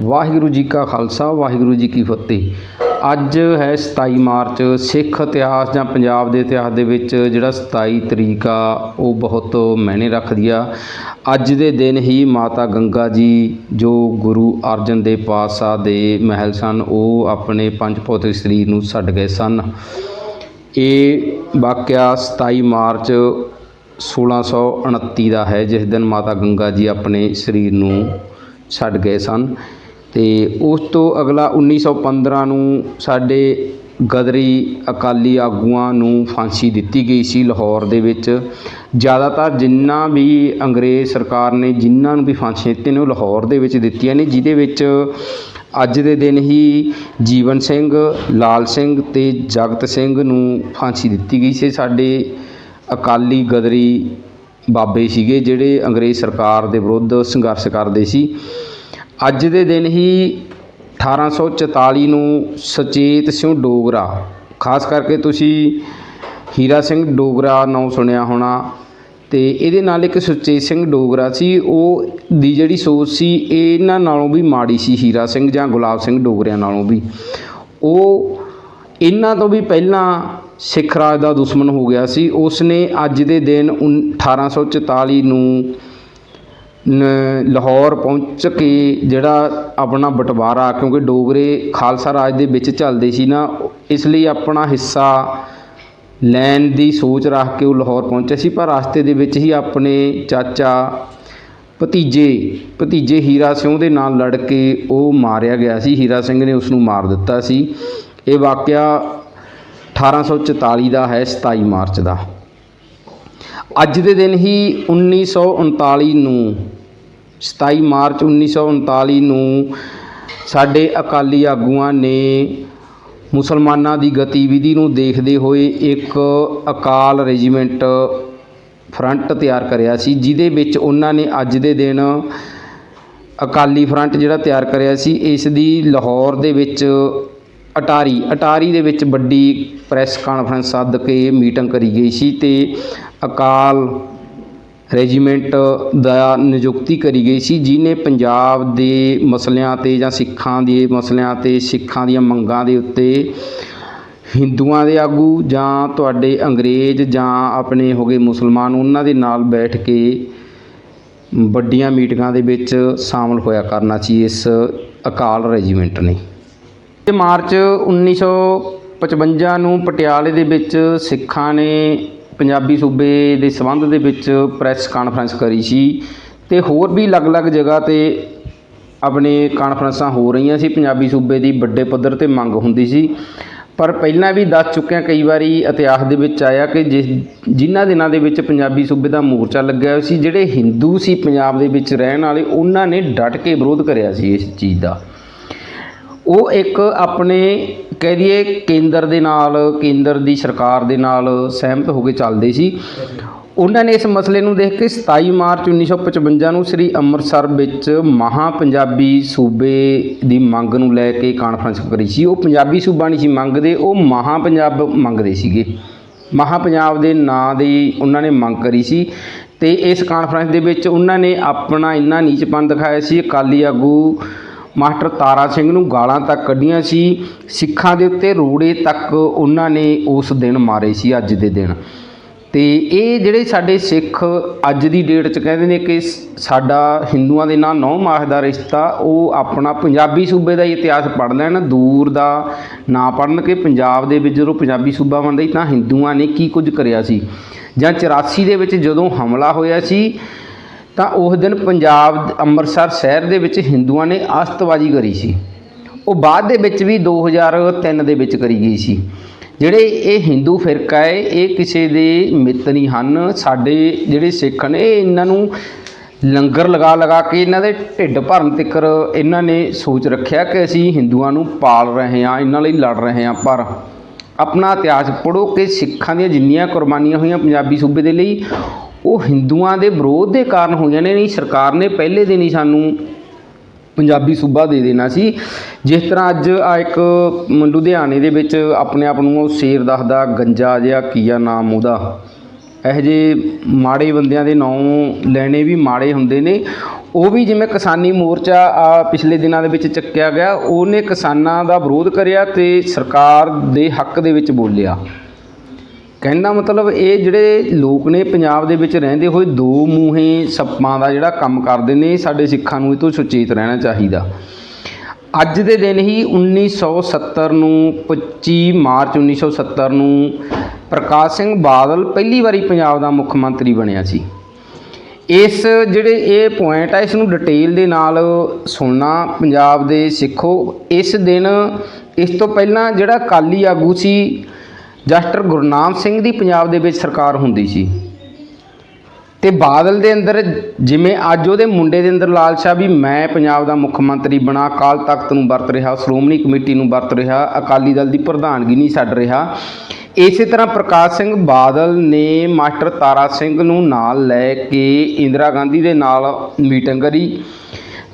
ਵਾਹਿਗੁਰੂ ਜੀ ਕਾ ਖਾਲਸਾ, ਵਾਹਿਗੁਰੂ ਜੀ ਕੀ ਫਤਿਹ। ਅੱਜ ਹੈ 27 ਮਾਰਚ, ਸਿੱਖ ਇਤਿਹਾਸ ਜਾਂ ਪੰਜਾਬ ਦੇ ਇਤਿਹਾਸ ਦੇ ਵਿੱਚ ਜਿਹੜਾ 27 ਤਰੀਕ ਆ, ਉਹ ਬਹੁਤ ਮਾਇਨੇ ਰੱਖਦੀ ਆ। ਅੱਜ ਦੇ ਦਿਨ ਹੀ ਮਾਤਾ ਗੰਗਾ ਜੀ ਜੋ ਗੁਰੂ ਅਰਜਨ ਦੇਵ ਪਾਤਸ਼ਾਹ ਦੇ ਮਹਿਲ ਸਨ, ਉਹ ਆਪਣੇ ਪੰਜ ਪੌਤਰੀ ਸਰੀਰ ਨੂੰ ਛੱਡ ਗਏ ਸਨ। ਇਹ ਵਾਕਿਆ 27 ਮਾਰਚ 1629 ਦਾ ਹੈ, ਜਿਸ ਦਿਨ ਮਾਤਾ ਗੰਗਾ ਜੀ ਆਪਣੇ ਸਰੀਰ ਨੂੰ ਛੱਡ ਗਏ ਸਨ। ਅਤੇ ਉਸ ਤੋਂ ਅਗਲਾ 1915 ਨੂੰ ਸਾਡੇ ਗਦਰੀ ਅਕਾਲੀ ਆਗੂਆਂ ਨੂੰ ਫਾਂਸੀ ਦਿੱਤੀ ਗਈ ਸੀ ਲਾਹੌਰ ਦੇ ਵਿੱਚ। ਜ਼ਿਆਦਾਤਰ ਜਿੰਨਾ ਵੀ ਅੰਗਰੇਜ਼ ਸਰਕਾਰ ਨੇ ਜਿਨ੍ਹਾਂ ਨੂੰ ਵੀ ਫਾਂਸੀ ਦਿੱਤੀਆਂ ਨੇ ਉਹ ਲਾਹੌਰ ਦੇ ਵਿੱਚ ਦਿੱਤੀਆਂ ਨੇ, ਜਿਹਦੇ ਵਿੱਚ ਅੱਜ ਦੇ ਦਿਨ ਹੀ ਜੀਵਨ ਸਿੰਘ, ਲਾਲ ਸਿੰਘ ਅਤੇ ਜਗਤ ਸਿੰਘ ਨੂੰ ਫਾਂਸੀ ਦਿੱਤੀ ਗਈ ਸੀ। ਸਾਡੇ ਅਕਾਲੀ ਗਦਰੀ ਬਾਬੇ ਸੀਗੇ ਜਿਹੜੇ ਅੰਗਰੇਜ਼ ਸਰਕਾਰ ਦੇ ਵਿਰੁੱਧ ਸੰਘਰਸ਼ ਕਰਦੇ ਸੀ। ਅੱਜ ਦੇ ਦਿਨ ਹੀ 1844 ਨੂੰ ਸੁਚੇਤ ਸਿੰਘ ਡੋਗਰਾ, ਖਾਸ ਕਰਕੇ ਤੁਸੀਂ ਹੀਰਾ ਸਿੰਘ ਡੋਗਰਾ ਨਾਮ ਸੁਣਿਆ ਹੋਣਾ ਤੇ ਇਹਦੇ ਨਾਲ ਇੱਕ ਸੁਚੇਤ ਸਿੰਘ ਡੋਗਰਾ ਸੀ, ਉਹ ਦੀ ਜਿਹੜੀ ਸੋਚ ਸੀ ਇਹਨਾਂ ਨਾਲੋਂ ਵੀ ਮਾੜੀ ਸੀ, ਹੀਰਾ ਸਿੰਘ ਜਾਂ ਗੁਲਾਬ ਸਿੰਘ ਡੋਗਰਿਆਂ ਨਾਲੋਂ ਵੀ। ਉਹ ਇਹਨਾਂ ਤੋਂ ਵੀ ਪਹਿਲਾਂ ਸਿੱਖ ਰਾਜ ਦਾ ਦੁਸ਼ਮਣ ਹੋ ਗਿਆ ਸੀ ਉਸ ਨੇ ਅੱਜ ਦੇ ਦਿਨ ਉਨ- 1844 ਨੂੰ ਲਾਹੌਰ ਪਹੁੰਚ ਕੇ ਜਿਹੜਾ ਆਪਣਾ ਬਟਵਾਰਾ, ਕਿਉਂਕਿ ਡੋਗਰੇ ਖਾਲਸਾ ਰਾਜ ਦੇ ਵਿੱਚ ਚੱਲਦੇ ਸੀ ਨਾ, ਇਸ ਲਈ ਆਪਣਾ ਹਿੱਸਾ ਲੈਣ ਦੀ ਸੋਚ ਰੱਖ ਕੇ ਉਹ ਲਾਹੌਰ ਪਹੁੰਚੇ ਸੀ, ਪਰ ਰਸਤੇ ਦੇ ਵਿੱਚ ਹੀ ਆਪਣੇ ਚਾਚਾ ਭਤੀਜੇ ਭਤੀਜੇ ਹੀਰਾ ਸਿੰਘ ਦੇ ਨਾਲ ਲੜ ਕੇ ਉਹ ਮਾਰਿਆ ਗਿਆ ਸੀ, ਹੀਰਾ ਸਿੰਘ ਨੇ ਉਸ ਨੂੰ ਮਾਰ ਦਿੱਤਾ ਸੀ। ਇਹ ਵਾਕਿਆ 1844 ਦਾ ਹੈ 27 ਮਾਰਚ ਦਾ। ਅੱਜ ਦੇ ਦਿਨ ਹੀ 1939 ਨੂੰ 27 ਮਾਰਚ 1939 ਨੂੰ ਸਾਡੇ ਅਕਾਲੀ ਆਗੂਆਂ ਨੇ ਮੁਸਲਮਾਨਾਂ ਦੀ ਗਤੀਵਿਧੀ ਨੂੰ ਦੇਖਦੇ ਹੋਏ ਇੱਕ ਅਕਾਲ ਰੈਜੀਮੈਂਟ ਫਰੰਟ ਤਿਆਰ ਕਰਿਆ ਸੀ, ਜਿਹਦੇ ਵਿੱਚ ਉਹਨਾਂ ਨੇ ਅੱਜ ਦੇ ਦਿਨ ਅਕਾਲੀ ਫਰੰਟ ਜਿਹੜਾ ਤਿਆਰ ਕਰਿਆ ਸੀ, ਇਸ ਦੀ ਲਾਹੌਰ ਦੇ ਵਿੱਚ ਅਟਾਰੀ। ਅਟਾਰੀ ਦੇ ਵਿੱਚ ਵੱਡੀ ਪ੍ਰੈਸ ਕਾਨਫਰੰਸ ਸੱਦ ਕੇ ਮੀਟਿੰਗ ਕਰੀ ਗਈ ਸੀ ਅਤੇ ਅਕਾਲ ਰੈਜੀਮੈਂਟ ਦਾ ਨਿਯੁਕਤੀ ਕਰੀ ਗਈ ਸੀ, ਜਿਹਨੇ ਪੰਜਾਬ ਦੇ ਮਸਲਿਆਂ ਤੇ ਜਾਂ ਸਿੱਖਾਂ ਦੇ ਮਸਲਿਆਂ ਤੇ, ਸਿੱਖਾਂ ਦੀਆਂ ਮੰਗਾਂ ਦੇ ਉੱਤੇ ਹਿੰਦੂਆਂ ਦੇ ਆਗੂ ਜਾਂ ਤੁਹਾਡੇ ਅੰਗਰੇਜ਼ ਜਾਂ ਆਪਣੇ ਹੋ ਗਏ ਮੁਸਲਮਾਨ, ਉਹਨਾਂ ਦੇ ਨਾਲ ਬੈਠ ਕੇ ਵੱਡੀਆਂ ਮੀਟਿੰਗਾਂ ਦੇ ਵਿੱਚ ਸ਼ਾਮਲ ਹੋਇਆ ਕਰਨਾ ਸੀ ਇਸ ਅਕਾਲ ਰੈਜੀਮੈਂਟ ਨੇ। ਤੇ ਮਾਰਚ 1955 ਨੂੰ ਪਟਿਆਲੇ ਦੇ ਵਿੱਚ ਸਿੱਖਾਂ ਨੇ ਪੰਜਾਬੀ ਸੂਬੇ ਦੇ ਸੰਬੰਧ ਦੇ ਵਿੱਚ ਪ੍ਰੈਸ ਕਾਨਫਰੰਸ ਕਰੀ ਸੀ ਤੇ ਹੋਰ ਵੀ ਅਲੱਗ-ਅਲੱਗ ਜਗ੍ਹਾ ਤੇ ਆਪਣੇ ਕਾਨਫਰੰਸਾਂ ਹੋ ਰਹੀਆਂ ਸੀ। ਪੰਜਾਬੀ ਸੂਬੇ ਦੀ ਵੱਡੇ ਪੱਧਰ ਤੇ ਮੰਗ ਹੁੰਦੀ ਸੀ। ਪਰ ਪਹਿਲਾਂ ਵੀ ਦੱਸ ਚੁੱਕਿਆ ਕਈ ਵਾਰੀ ਇਤਿਹਾਸ ਦੇ ਵਿੱਚ ਆਇਆ ਕਿ ਜਿਸ ਜਿਨ੍ਹਾਂ ਦਿਨਾਂ ਦੇ ਵਿੱਚ ਪੰਜਾਬੀ ਸੂਬੇ ਦਾ ਮੋਰਚਾ ਲੱਗਿਆ ਹੋਇਆ ਸੀ, ਜਿਹੜੇ ਹਿੰਦੂ ਸੀ ਪੰਜਾਬ ਦੇ ਵਿੱਚ ਰਹਿਣ ਵਾਲੇ, ਉਹਨਾਂ ਨੇ ਡਟ ਕੇ ਵਿਰੋਧ ਕਰਿਆ ਸੀ ਇਸ ਚੀਜ਼ ਦਾ। ਉਹ ਇੱਕ ਆਪਣੇ ਕਹਿ ਦਈਏ ਕੇਂਦਰ ਦੇ ਨਾਲ, ਕੇਂਦਰ ਦੀ ਸਰਕਾਰ ਦੇ ਨਾਲ ਸਹਿਮਤ ਹੋ ਕੇ ਚੱਲਦੇ ਸੀ। ਉਹਨਾਂ ਨੇ ਇਸ ਮਸਲੇ ਨੂੰ ਦੇਖ ਕੇ 27 ਮਾਰਚ 1955 ਨੂੰ ਸ੍ਰੀ ਅੰਮ੍ਰਿਤਸਰ ਵਿੱਚ ਮਹਾ ਪੰਜਾਬੀ ਸੂਬੇ ਦੀ ਮੰਗ ਨੂੰ ਲੈ ਕੇ ਕਾਨਫਰੰਸ ਕਰੀ ਸੀ। ਉਹ ਪੰਜਾਬੀ ਸੂਬਾ ਨਹੀਂ ਸੀ ਮੰਗਦੇ, ਉਹ ਮਹਾ ਪੰਜਾਬ ਮੰਗਦੇ ਸੀਗੇ। ਮਹਾ ਪੰਜਾਬ ਦੇ ਨਾਂ ਦੀ ਉਹਨਾਂ ਨੇ ਮੰਗ ਕਰੀ ਸੀ ਤੇ ਇਸ ਕਾਨਫਰੰਸ ਦੇ ਵਿੱਚ ਉਹਨਾਂ ਨੇ ਆਪਣਾ ਇੰਨਾ ਨੀਚਪਨ ਦਿਖਾਇਆ ਸੀ। ਅਕਾਲੀ ਆਗੂ ਮਾਸਟਰ ਤਾਰਾ ਸਿੰਘ ਨੂੰ ਗਾਲਾਂ ਤੱਕ ਕੱਢੀਆਂ ਸੀ। ਸਿੱਖਾਂ ਦੇ ਉੱਤੇ ਰੋੜੇ ਤੱਕ ਉਹਨਾਂ ਨੇ ਉਸ ਦਿਨ ਮਾਰੇ ਸੀ, ਅੱਜ ਦੇ ਦਿਨ। ਤੇ ਇਹ ਜਿਹੜੇ ਸਾਡੇ ਸਿੱਖ ਅੱਜ ਦੀ ਡੇਟ 'ਚ ਕਹਿੰਦੇ ਨੇ ਕਿ ਸਾਡਾ ਹਿੰਦੂਆਂ ਦੇ ਨਾਲ ਨੌ ਮਾਹ ਦਾ ਰਿਸ਼ਤਾ, ਉਹ ਆਪਣਾ ਪੰਜਾਬੀ ਸੂਬੇ ਦਾ ਹੀ ਇਤਿਹਾਸ ਪੜ੍ਹ ਲੈਣ, ਦੂਰ ਦਾ ਨਾ ਪੜ੍ਹਨ ਕਿ ਪੰਜਾਬ ਦੇ ਵਿੱਚ ਜਦੋਂ ਪੰਜਾਬੀ ਸੂਬਾ ਬਣਦਾ ਸੀ ਤਾਂ ਹਿੰਦੂਆਂ ਨੇ ਕੀ ਕੁਝ ਕਰਿਆ ਸੀ। ਜਾਂ 84 ਦੇ ਵਿੱਚ ਜਦੋਂ ਹਮਲਾ ਹੋਇਆ ਸੀ ਤਾਂ ਉਸ ਦਿਨ ਪੰਜਾਬ ਅੰਮ੍ਰਿਤਸਰ ਸ਼ਹਿਰ ਦੇ ਵਿੱਚ ਹਿੰਦੂਆਂ ਨੇ ਆਸਤਬਾਜ਼ੀ ਕਰੀ ਸੀ। ਉਹ ਬਾਅਦ ਦੇ ਵਿੱਚ ਵੀ 2003 ਦੇ ਵਿੱਚ ਕਰੀ ਗਈ ਸੀ। ਜਿਹੜੇ ਇਹ ਹਿੰਦੂ ਫਿਰਕਾ ਹੈ, ਇਹ ਕਿਸੇ ਦੇ ਮਿੱਤ ਨਹੀਂ ਹਨ। ਸਾਡੇ ਜਿਹੜੇ ਸਿੱਖ ਨੇ, ਇਹਨਾਂ ਨੂੰ ਲੰਗਰ ਲਗਾ ਲਗਾ ਕੇ ਇਹਨਾਂ ਦੇ ਢਿੱਡ ਭਰਨ ਤੱਕਰ ਇਹਨਾਂ ਨੇ ਸੋਚ ਰੱਖਿਆ ਕਿ ਅਸੀਂ ਹਿੰਦੂਆਂ ਨੂੰ ਪਾਲ ਰਹੇ ਹਾਂ, ਇਹਨਾਂ ਲਈ ਲੜ ਰਹੇ ਹਾਂ। ਪਰ ਆਪਣਾ ਇਤਿਹਾਸ ਪੜ੍ਹੋ ਕਿ ਸਿੱਖਾਂ ਦੀਆਂ ਜਿੰਨੀਆਂ ਕੁਰਬਾਨੀਆਂ ਹੋਈਆਂ ਪੰਜਾਬੀ ਸੂਬੇ ਦੇ ਲਈ ਉਹ ਹਿੰਦੂਆਂ ਦੇ ਵਿਰੋਧ ਦੇ ਕਾਰਨ ਹੋਈਆਂ ਨੇ ਨਹੀਂ, ਸਰਕਾਰ ਨੇ ਪਹਿਲੇ ਦਿਨ ਹੀ ਸਾਨੂੰ ਪੰਜਾਬੀ ਸੂਬਾ ਦੇ ਦੇਣਾ ਸੀ। ਜਿਸ ਤਰ੍ਹਾਂ ਅੱਜ ਆ ਇੱਕ ਲੁਧਿਆਣੇ ਦੇ ਵਿੱਚ ਆਪਣੇ ਆਪ ਨੂੰ ਉਹ ਸ਼ੇਰ ਦੱਸਦਾ, ਗੰਜਾ ਜਿਹਾ ਕੀਆ ਨਾਮ ਉਹਦਾ। ਇਹੋ ਜਿਹੇ ਮਾੜੇ ਬੰਦਿਆਂ ਦੇ ਨਾਂ ਲੈਣੇ ਵੀ ਮਾੜੇ ਹੁੰਦੇ ਨੇ। ਉਹ ਵੀ ਜਿਵੇਂ ਕਿਸਾਨੀ ਮੋਰਚਾ ਆ ਪਿਛਲੇ ਦਿਨਾਂ ਦੇ ਵਿੱਚ ਚੱਕਿਆ ਗਿਆ, ਉਹਨੇ ਕਿਸਾਨਾਂ ਦਾ ਵਿਰੋਧ ਕਰਿਆ ਤੇ ਸਰਕਾਰ ਦੇ ਹੱਕ ਦੇ ਵਿੱਚ ਬੋਲਿਆ। ਕਹਿਣ ਦਾ ਮਤਲਬ ਇਹ ਜਿਹੜੇ ਲੋਕ ਨੇ ਪੰਜਾਬ ਦੇ ਵਿੱਚ ਰਹਿੰਦੇ ਹੋਏ ਦੋ ਮੂੰਹੇ ਸੱਪਾਂ ਦਾ ਜਿਹੜਾ ਕੰਮ ਕਰਦੇ ਨੇ ਸਾਡੇ ਸਿੱਖਾਂ ਨੂੰ ਇਹ ਤੋਂ ਸੁਚੇਤ ਰਹਿਣਾ ਚਾਹੀਦਾ। ਅੱਜ ਦੇ ਦਿਨ ਹੀ 1970 ਨੂੰ 25 ਮਾਰਚ 1970 ਨੂੰ ਪ੍ਰਕਾਸ਼ ਸਿੰਘ ਬਾਦਲ ਪਹਿਲੀ ਵਾਰੀ ਪੰਜਾਬ ਦਾ ਮੁੱਖ ਮੰਤਰੀ ਬਣਿਆ ਸੀ। ਇਸ ਜਿਹੜੇ ਇਹ ਪੁਆਇੰਟ ਆ, ਇਸ ਨੂੰ ਡਿਟੇਲ ਦੇ ਨਾਲ ਸੁਣਨਾ ਪੰਜਾਬ ਦੇ ਸਿੱਖੋ। ਇਸ ਦਿਨ, ਇਸ ਤੋਂ ਪਹਿਲਾਂ ਜਿਹੜਾ ਕਾਲੀ ਆਗੂ ਸੀ ਜਸਟਰ ਗੁਰਨਾਮ ਸਿੰਘ ਦੀ ਪੰਜਾਬ ਦੇ ਵਿੱਚ ਸਰਕਾਰ ਹੁੰਦੀ ਸੀ। ਤੇ ਬਾਦਲ ਦੇ ਅੰਦਰ ਜਿਵੇਂ ਅੱਜ ਉਹਦੇ ਮੁੰਡੇ ਦੇ ਅੰਦਰ ਲਾਲਸਾ ਵੀ ਮੈਂ ਪੰਜਾਬ ਦਾ ਮੁੱਖ ਮੰਤਰੀ ਬਣਾ, ਅਕਾਲ ਤਖਤ ਨੂੰ ਵਰਤ ਰਿਹਾ, ਸ਼੍ਰੋਮਣੀ ਕਮੇਟੀ ਨੂੰ ਵਰਤ ਰਿਹਾ, ਅਕਾਲੀ ਦਲ ਦੀ ਪ੍ਰਧਾਨਗੀ ਨਹੀਂ ਛੱਡ ਰਿਹਾ। ਇਸੇ ਤਰ੍ਹਾਂ ਪ੍ਰਕਾਸ਼ ਸਿੰਘ ਬਾਦਲ ਨੇ ਮਾਸਟਰ ਤਾਰਾ ਸਿੰਘ ਨੂੰ ਨਾਲ ਲੈ ਕੇ ਇੰਦਰਾ ਗਾਂਧੀ ਦੇ ਨਾਲ ਮੀਟਿੰਗ ਕਰੀ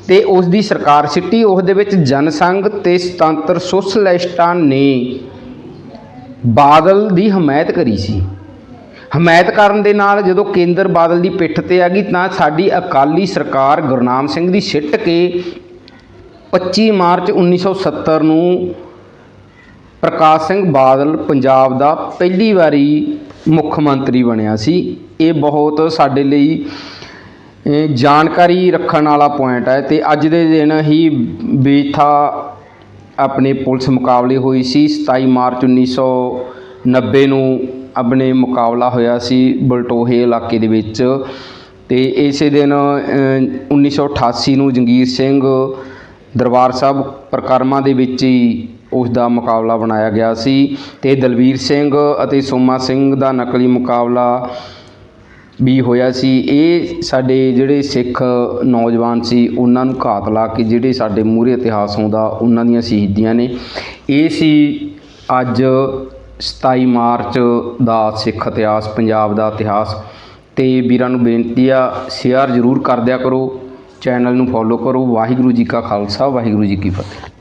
ਤੇ ਉਸ ਦੀ ਸਰਕਾਰ ਸਿੱਟੀ। ਉਸ ਦੇ ਵਿੱਚ ਜਨਸੰਘ ਤੇ ਸੁਤੰਤਰ ਸੋਸ਼ਲਿਸਟਾਂ ਨੇ ਬਾਦਲ ਦੀ ਹਮਾਇਤ ਕਰੀ ਸੀ। ਹਮਾਇਤ ਕਰਨ ਦੇ ਨਾਲ ਜਦੋਂ ਕੇਂਦਰ ਬਾਦਲ ਦੀ ਪਿੱਠ ਤੇ ਆ ਗਈ ਤਾਂ ਸਾਡੀ ਅਕਾਲੀ ਸਰਕਾਰ ਗੁਰਨਾਮ ਸਿੰਘ ਦੀ ਸਿੱਟ ਕੇ 25 ਮਾਰਚ 1970 ਨੂੰ ਪ੍ਰਕਾਸ਼ ਸਿੰਘ ਬਾਦਲ ਪੰਜਾਬ ਦਾ ਪਹਿਲੀ ਵਾਰੀ ਮੁੱਖ ਮੰਤਰੀ ਬਣਿਆ ਸੀ। ਇਹ ਬਹੁਤ ਸਾਡੇ ਲਈ ਜਾਣਕਾਰੀ ਰੱਖਣ ਵਾਲਾ ਪੁਆਇੰਟ ਹੈ ਤੇ ਅੱਜ ਦੇ ਦਿਨ ਹੀ ਬੇਥਾ ਆਪਣੇ ਪੁਲਿਸ ਮੁਕਾਬਲੇ ਹੋਈ ਸੀ। 27 ਮਾਰਚ 1990 ਨੂੰ ਆਪਣੇ ਮੁਕਾਬਲਾ ਹੋਇਆ ਸੀ ਬਲਟੋਹੇ ਇਲਾਕੇ ਦੇ ਵਿੱਚ ਅਤੇ ਇਸੇ ਦਿਨ ਉੱਨੀ ਸੌ ਅਠਾਸੀ ਨੂੰ ਜੰਗੀਰ ਸਿੰਘ ਦਰਬਾਰ ਸਾਹਿਬ ਪਰਿਕਰਮਾ ਦੇ ਵਿੱਚ ਹੀ ਉਸ ਦਾ ਮੁਕਾਬਲਾ ਬਣਾਇਆ ਗਿਆ ਸੀ ਅਤੇ ਦਲਵੀਰ ਸਿੰਘ ਅਤੇ ਸੋਮਾ ਸਿੰਘ ਦਾ ਨਕਲੀ ਮੁਕਾਬਲਾ ਵੀ ਹੋਇਆ ਸੀ। ਇਹ ਸਾਡੇ ਜਿਹੜੇ ਸਿੱਖ ਨੌਜਵਾਨ ਸੀ, ਉਹਨਾਂ ਨੂੰ ਘਾਤ ਲਾ ਕੇ ਜਿਹੜੇ ਸਾਡੇ ਮੂਹਰੇ ਇਤਿਹਾਸ ਆਉਂਦਾ, ਉਹਨਾਂ ਦੀਆਂ ਸ਼ਹੀਦੀਆਂ ਨੇ। ਇਹ ਸੀ ਅੱਜ 27 ਮਾਰਚ ਦਾ ਸਿੱਖ ਇਤਿਹਾਸ, ਪੰਜਾਬ ਦਾ ਇਤਿਹਾਸ। ਅਤੇ ਵੀਰਾਂ ਨੂੰ ਬੇਨਤੀ ਆ, ਸ਼ੇਅਰ ਜ਼ਰੂਰ ਕਰ ਦਿਆ ਕਰੋ, ਚੈਨਲ ਨੂੰ ਫੋਲੋ ਕਰੋ। ਵਾਹਿਗੁਰੂ ਜੀ ਕਾ ਖਾਲਸਾ, ਵਾਹਿਗੁਰੂ ਜੀ ਕੀ ਫਤਿਹ।